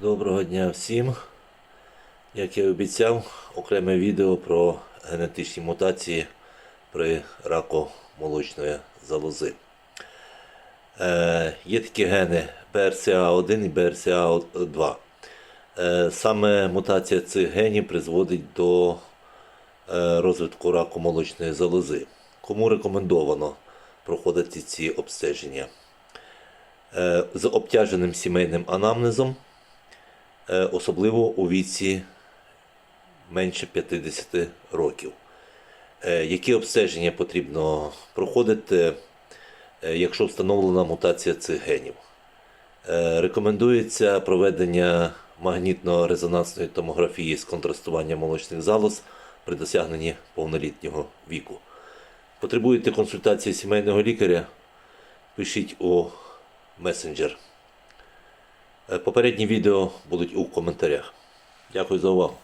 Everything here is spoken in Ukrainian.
Доброго дня всім. Як я обіцяв, окреме відео про генетичні мутації при раку молочної залози. Е, є такі гени BRCA1 і BRCA2. Е, саме мутація цих генів призводить до е, розвитку раку молочної залози. Кому рекомендовано проходити ці обстеження? Е, з обтяженим сімейним анамнезом, особливо у віці менше 50 років. Е, Які обстеження потрібно проходити, е, якщо встановлена мутація цих генів? Е, Рекомендується проведення магнітно-резонансної томографії з контрастуванням молочних залоз при досягненні повнолітнього віку. Потребуєте консультації сімейного лікаря? Пишіть у месенджер. Е, Попередні відео будуть у коментарях. Дякую за увагу.